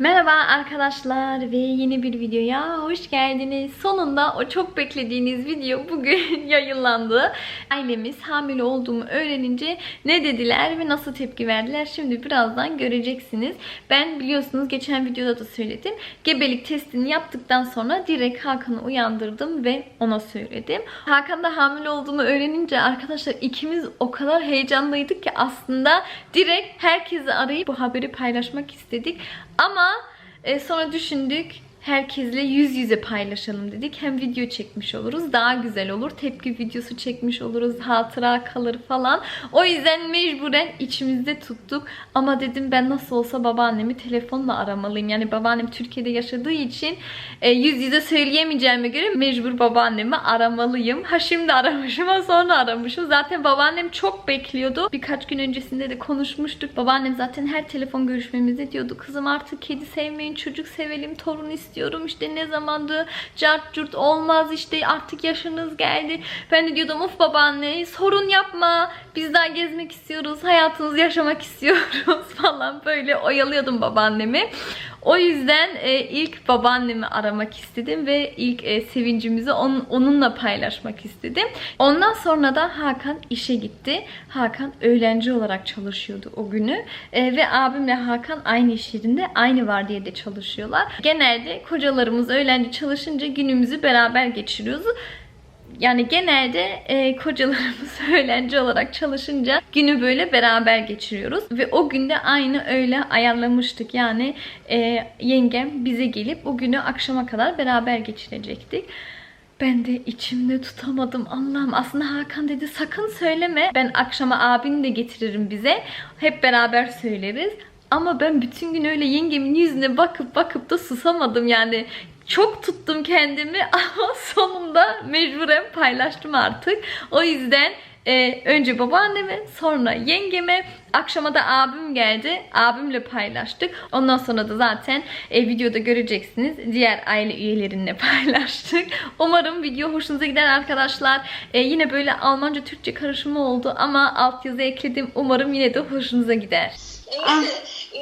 Merhaba arkadaşlar ve yeni bir videoya hoş geldiniz. Sonunda o çok beklediğiniz video bugün yayınlandı. Ailemiz hamile olduğumu öğrenince ne dediler ve nasıl tepki verdiler şimdi birazdan göreceksiniz. Ben biliyorsunuz geçen videoda da söyledim. Gebelik testini yaptıktan sonra direkt Hakan'ı uyandırdım ve ona söyledim. Hakan da hamile olduğumu öğrenince arkadaşlar ikimiz o kadar heyecanlıydık ki aslında direkt herkesi arayıp bu haberi paylaşmak istedik. Ama e, sonra düşündük herkesle yüz yüze paylaşalım dedik. Hem video çekmiş oluruz daha güzel olur. Tepki videosu çekmiş oluruz. Hatıra kalır falan. O yüzden mecburen içimizde tuttuk. Ama dedim ben nasıl olsa babaannemi telefonla aramalıyım. Yani babaannem Türkiye'de yaşadığı için e, yüz yüze söyleyemeyeceğime göre mecbur babaannemi aramalıyım. Ha şimdi aramışım ha sonra aramışım. Zaten babaannem çok bekliyordu. Birkaç gün öncesinde de konuşmuştuk. Babaannem zaten her telefon görüşmemizde diyordu. Kızım artık kedi sevmeyin çocuk sevelim torun istiyorum işte ne zamandı cart curt olmaz işte artık yaşınız geldi. Ben de diyordum of babaanne sorun yapma biz daha gezmek istiyoruz hayatınızı yaşamak istiyoruz falan böyle oyalıyordum babaannemi. O yüzden e, ilk babaannemi aramak istedim ve ilk e, sevincimizi on, onunla paylaşmak istedim. Ondan sonra da Hakan işe gitti. Hakan öğlenci olarak çalışıyordu o günü. E, ve abimle Hakan aynı iş yerinde aynı vardiyada çalışıyorlar. Genelde kocalarımız öğlenci çalışınca günümüzü beraber geçiriyoruz. Yani genelde e, kocalarımız öğlenci olarak çalışınca günü böyle beraber geçiriyoruz. Ve o günde aynı öyle ayarlamıştık. Yani e, yengem bize gelip o günü akşama kadar beraber geçirecektik. Ben de içimde tutamadım Allah'ım. Aslında Hakan dedi sakın söyleme. Ben akşama abini de getiririm bize. Hep beraber söyleriz. Ama ben bütün gün öyle yengemin yüzüne bakıp bakıp da susamadım yani. Çok tuttum kendimi ama sonunda mecburen paylaştım artık. O yüzden e, önce babaanneme sonra yengeme akşama da abim geldi. Abimle paylaştık. Ondan sonra da zaten e, videoda göreceksiniz. Diğer aile üyelerinle paylaştık. Umarım video hoşunuza gider arkadaşlar. E, yine böyle Almanca Türkçe karışımı oldu ama altyazı ekledim. Umarım yine de hoşunuza gider.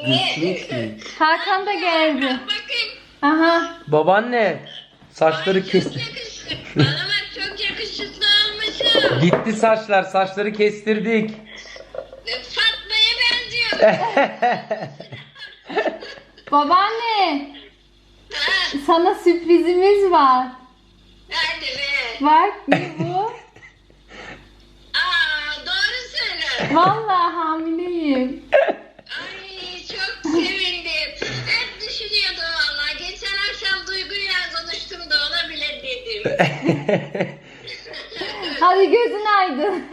Kesinlikle. Hakan da geldi. Aha. Babaanne saçları kes. Yakışıklı. Bana bak çok yakışıklı olmuşum. Gitti saçlar. Saçları kestirdik. Fatma'ya benziyor. Babaanne Ha, sana sürprizimiz var. Hadi be. Bak ne bu? Aa, doğru söyle. Vallahi hamileyim. Hadi gözün aydın.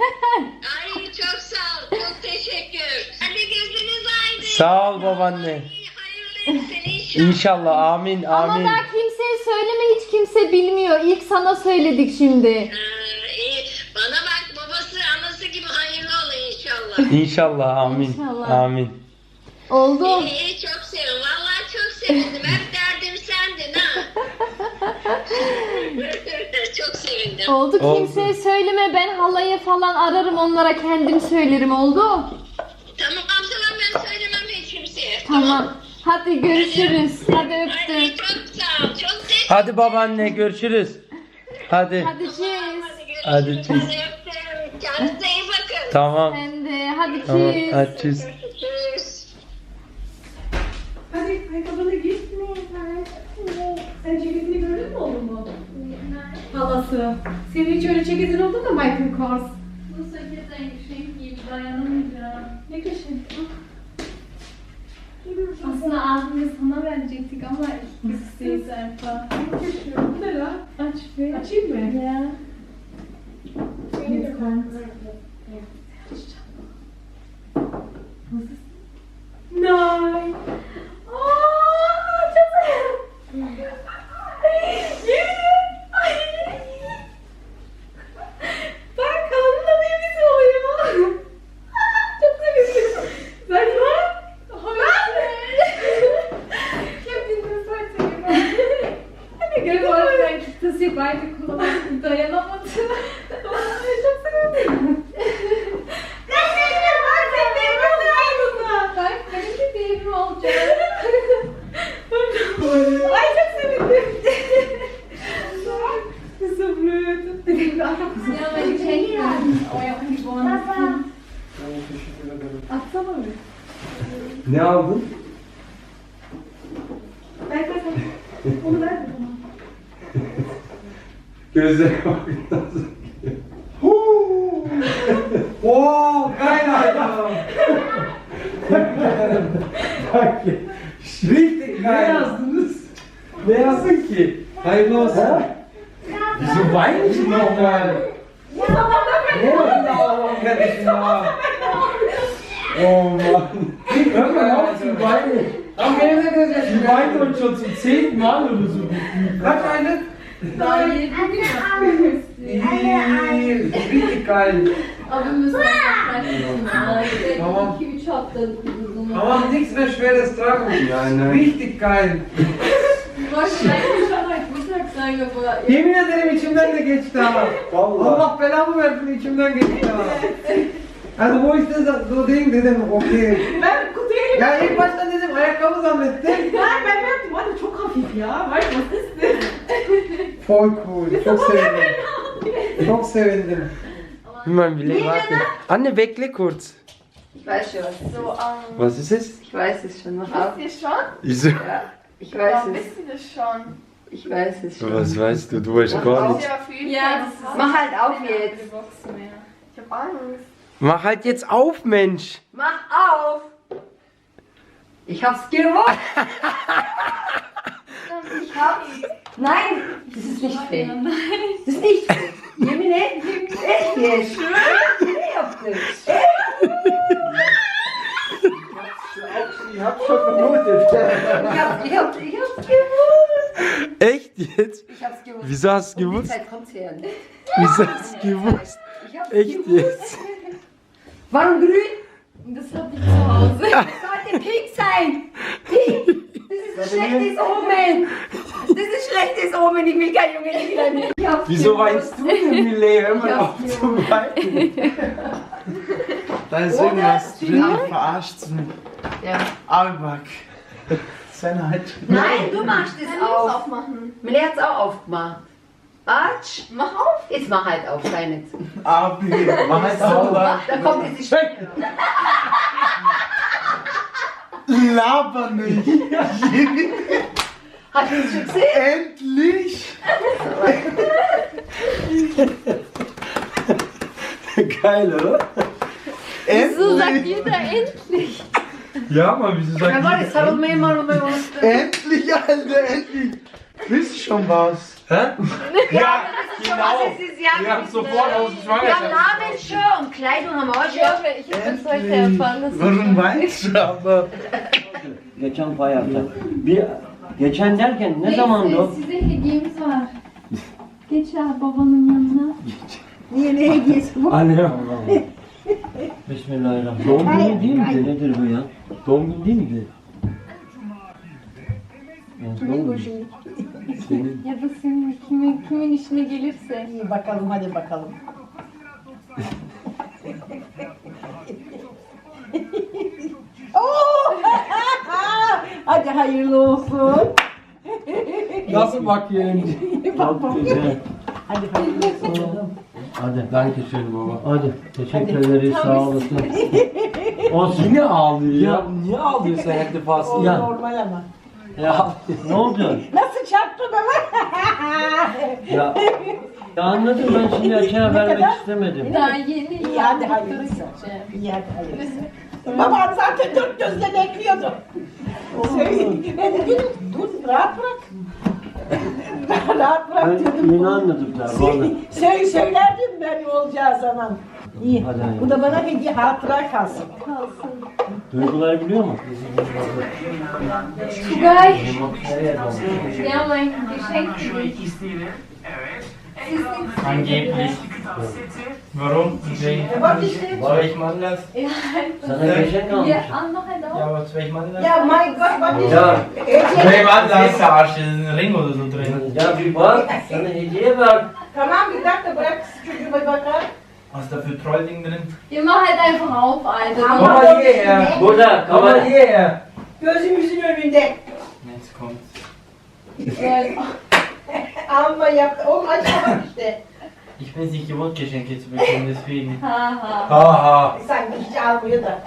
Ay çok sağ ol. Çok teşekkür. Hadi gözünüz aydın. Sağ ol babaanne. Ay, Hayırlı inşallah. İnşallah. Amin. Ama Amin. daha kimseye söyleme hiç kimse bilmiyor. İlk sana söyledik şimdi. İyi. Bana bak babası anası gibi hayırlı olur inşallah. İnşallah. Amin. İnşallah. Amin. Oldu. İyi, iyi çok sevindim. Vallahi çok sevindim. Hep derdim sendin ha. sevindim. Oldu Oldu. kimseye söyleme. Ben halaya falan ararım onlara kendim söylerim. Oldu? Tamam tamam ben söylemem hiç kimseye. Tamam. Hadi görüşürüz. Hadi Ay, öptüm. çok sağ ol. Çok teşekkür Hadi babaanne görüşürüz. Hadi. Hadi cheers. Hadi görüşürüz. Hadi, Hadi tschüss. öptüm. Kendinize iyi bakın. Tamam. Sen de. Hadi Tamam. cheers. Hadi tschüss. Halası. Senin hiç öyle ceketin oldu mu Michael Kors? Bu sakızdan şey gibi dayanamayacağım. Ne köşe? Aslında abime sana verecektik ama isteyiz Erfa. Ne köşe? Bu ne lan? Aç bir. Açayım mı? Ya. Nay. Aa, çok seviyorum. Yemin Ay. Bak kanunla birimiz oluyor. Aa, Çok seviyorum. Sen bak. Kim bilmez var seviyorum. Hadi gel bazen kitlesi yok. Artık kullanmak dayanamadım. Ay, Çok seviyorum. Ben seviyorum. Bak sen benim oldun. Bak benim de benim olacak. Ne aldın? Ver ver ver. Onu ver bana. Gözlerine bak nasıl. Huu! Oo, geil Alter. Danke. Richtig geil. Ne yazdınız? Ne yazdın ki? Hayırlı olsun. Wieso weinen Sie nochmal? Ne yaptın Allah'ım kardeşim ya? Oh Mann. Hör mal auf zu weinen. Am Ende des Sie weint uns schon zum zehnten Mal oder so. Kaç aylık? Daha yeni bir Richtig geil. Abimiz Tamam. Tamam. 2-3 haftalık uzun. Aber nichts mehr schweres tragen. Nein, nein. Richtig geil. Yemin ederim içimden de geçti ha. Vallahi. Allah belamı versin içimden geçti ha. Also wo ich das so Ding dedim okay. Ben kutuya Ya ilk başta dedim ayakkabı zannettim. Ben ben yaptım. Anne çok hafif ya. Var ya nasıl Voll cool. Çok sevindim. Çok sevindim. Mein Wille, warte. Anne, bekle kurz. Ich weiß schon, was es ist. So, ähm, Was ist es? Ich weiß es schon. Mach auf. wisst ihr schon? Wieso? Ja, ich weiß Ja, es. wisst ihr das schon? Ich weiß es schon. Was weißt du? Du weißt Mach gar auf. nichts. Ja, auf jeden Ja, Fall. das ist- Mach halt auf Keine jetzt. andere Box mehr. Ich hab Angst. Mach halt jetzt auf, Mensch. Mach auf! Ich hab's gewusst! ich hab's. Nein, das ist nicht fake. Das ist nicht fake. Jemine, echt jetzt. Ich hab das. Ich hab's schon vermutet. Ich hab's, ich hab's, ich hab's gewusst. Echt jetzt? Ich hab's gewusst. Wieso hast du Um die gewusst? Zeit kommt's her. Wieso hast du gewusst? Ich hab's Echt gewusst. jetzt? Warum grün? Das hab ich zu Hause. sollte pink sein. Pink. Das ist ein schlechtes Omen. Das ist schlechtes Omen. Ich will kein Junge nicht Ich hab's Wieso weinst du denn, Millet? Hör mal Ja. auf zu weinen. Da ist irgendwas drin, verarscht Ja. Arback. Seine halt. Nein, du machst es das auf. aufmachen? Millie hat's auch aufgemacht. Arsch, Mach auf. jetzt mach halt auf, sei nicht. Abi, mach halt sauber. Da kommt jetzt die Stimme. Laber nicht. Hast du es schon gesehen? Endlich! Geil, oder? Wieso sagt jeder endlich? Ja, Mann, wieso sagt mal mı Endlich, Alter, endlich! Wisst schon was? Hä? Ja, genau. Was ist es? Ja, Wir haben sofort aus dem wir haben. Namen schon und Kleidung haben wir auch schon. İch hab das heute erfahren. Warum weinst du aber? Geçen bayakta. Bir geçen derken ne zamandı o? Size hediyemiz var. Geç ya babanın yanına. Niye ne hediyesi bu? Anne. Bismillahirrahmanirrahim. Doğum günü değil miydi? Nedir bu ya? Doğum günü değil miydi? Doğum günü. Ya da senin kimin, kimin işine gelirse. İyi bakalım hadi bakalım. Oo! hadi hayırlı olsun. Nasıl önce? Çok güzel. Hadi hayırlı olsun. Hadi. Danke schön baba. Hadi. Teşekkür ederiz. Sağ olasın. Olsun. Yine ağlıyor ya. Niye ağlıyorsun her defasında? Ya. Normal ama. Ya. Ne oldu? Nasıl? Ya. Ya anladım ben şimdi açığa vermek istemedim. Daha yeni İyi hadi hayırlısı. İyi hadi hayırlısı. Babam zaten dört gözle bekliyordu. Söyle. Ben dedim dur rahat bırak. rahat bırak Ben dedim. yeni anladım valla. Söyle, söylerdim ben olacağı zaman. İyi. Hadi. Bu da bana hediye hatıra kalsın. Duyguları biliyor mu? Tugay. Ja, mein Geschenk. Angeblich. Warum? Zu welchem Anlass? Sana geçen kalmış. Ja. Ja, zu welchem Anlass? Ya my God bak işte. Ya, Zu Hediye. welchem Anlass? Der Arsch, ist ein Ring oder so drin. ya bir bak. Sana hediye bak. Tamam bir dakika bırak çocuğu bir bakar. Was ist da für Trollding drin? Ihr macht halt einfach auf, Alter. Ama Komm mal hierher. Burada Komm mal kamera. hierher. Gözümüzün önünde. Jetzt kommt. Ja, Alma yaptı. Oğlum açma işte. Ich bin es nicht gewohnt, Geschenke zu bekommen, deswegen. Haha. Haha. Sanki hiç almıyor da.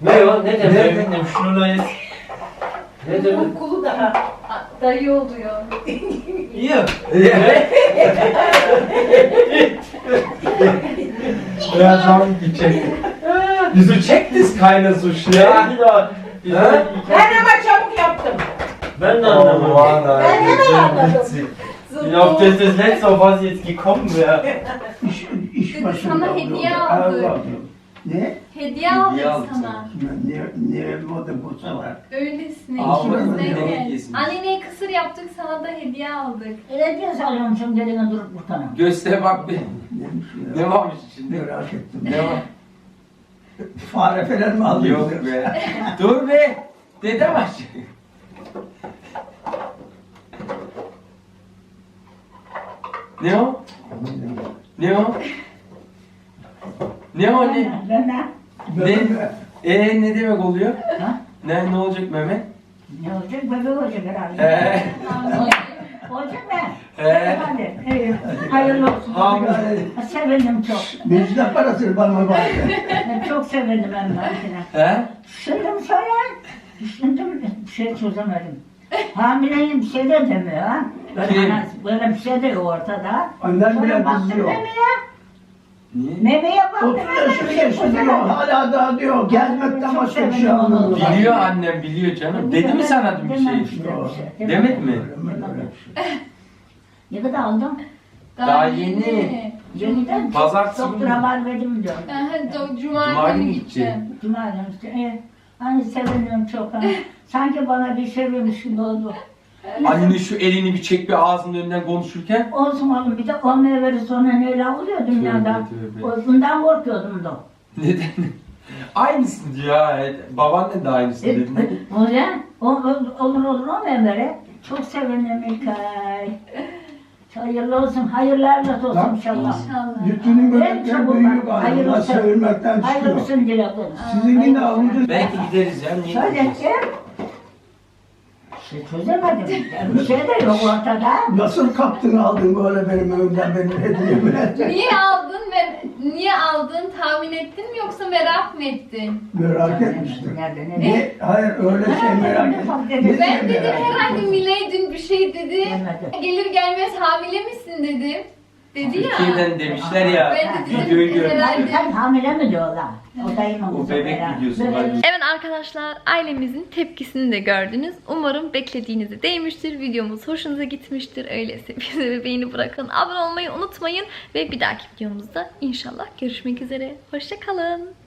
Ne o? Ne demek? Efendim şunu jetzt. Ne demek? Okulu daha. Dayı oluyor. Ja, schon gecheckt. Wieso checkt es keiner so schnell? Ya daha. Ben ama çabuk yaptım. Ben de anlamadım. Ben hemen anladım. witzig. Ja, das ist das letzte, auf was ich jetzt gekommen wäre. İş Dedi, başında sana hediye aldı. Ne? Hediye aldık Hediye aldık sana. Ne, ne moda bu sefer? Öylesine Aa, içimizden ne geldi. hediyesiymiş? Annene kısır yaptık sana da hediye aldık. Hediye salıyormuşum dediğine durup burada. Göster bak bir. Neymiş ya? Ne varmış içinde? Merak ettim. Ne var? Fare falan mı aldın? Yok be. Dur be. Dede var. Ne o? Ne o? Ne o ne? Ben ne? Ne? Ee ne demek oluyor? Ha? Ne ne olacak Mehmet? Ne olacak? Bebek olacak herhalde. Ee, Olacak mı? Ee? Hadi. iyi. Hayırlı olsun. Hamile. Sevindim çok. Müjde parası bana var. Ben çok sevindim ben de. he? Şimdi söyle. Şimdi bir şey çözemedim. Hamileyim bir şey de demiyor ha. Böyle, Kim? ana- böyle bir şey de yok ortada. Annem Sonra bile baktım kızıyor. memeye. Memeye baktım. 30 yaşını geçti diyor. Hala daha diyor. Gezmekten Çok başka bir şey. Biliyor annem biliyor canım. Dedi mi sana dün bir şey? Bir şey. Mi? Ne kadar aldım? Daha yeni. Yeniden Pazartesi doktora haber verdim diyor. Cuma, günü gideceğim. Cuma günü işte. Hani sevindim çok. Sanki bana bir şey vermiş gibi oldu. Anne şu elini bir çek bir ağzının önünden konuşurken. Olsun oğlum bir de olmaya verir sonra neyle oluyor dünyada. Tövbe. O- korkuyordum da. Neden? Aynısını diyor ha. Babaannen de aynısını E, dedi. o ya, o, o- olur olur olmaya verir. Çok sevindim İlkay. Hayırlı olsun, hayırlarla olsun inşallah. İnşallah. Yüzünün En göbekten bak, galiba. hayırlısı. Sevilmekten çıkıyor. Hayırlısın dilekler. Sizin yine avucu Belki gideriz ya. Niye gideceğiz? ki. Şey çözemedim. Bir şey de yok ortada. nasıl kaptın aldın böyle benim önümden benim hediyemi? Niye aldın ve niye aldın tahmin ettin mi yoksa merak mı ettin? Merak etmiştim. Nerede ne? Ne? Hayır öyle şey merak ettim. Ben dedim herhalde Miley dün bir şey dedi. Gelir gelmez hamile misin dedim. Dedi ya. Türkiye'den demişler ya. Ben de dedim Videoyu görmüşler. herhalde. Sen hamile mi diyorlar? O dayımın O bebek videosu Bebek- var. Evet arkadaşlar ailemizin tepkisini de gördünüz. Umarım beklediğinizi değmiştir. Videomuz hoşunuza gitmiştir. Öyleyse bize bir beğeni bırakın. Abone olmayı unutmayın. Ve bir dahaki videomuzda inşallah görüşmek üzere. Hoşçakalın.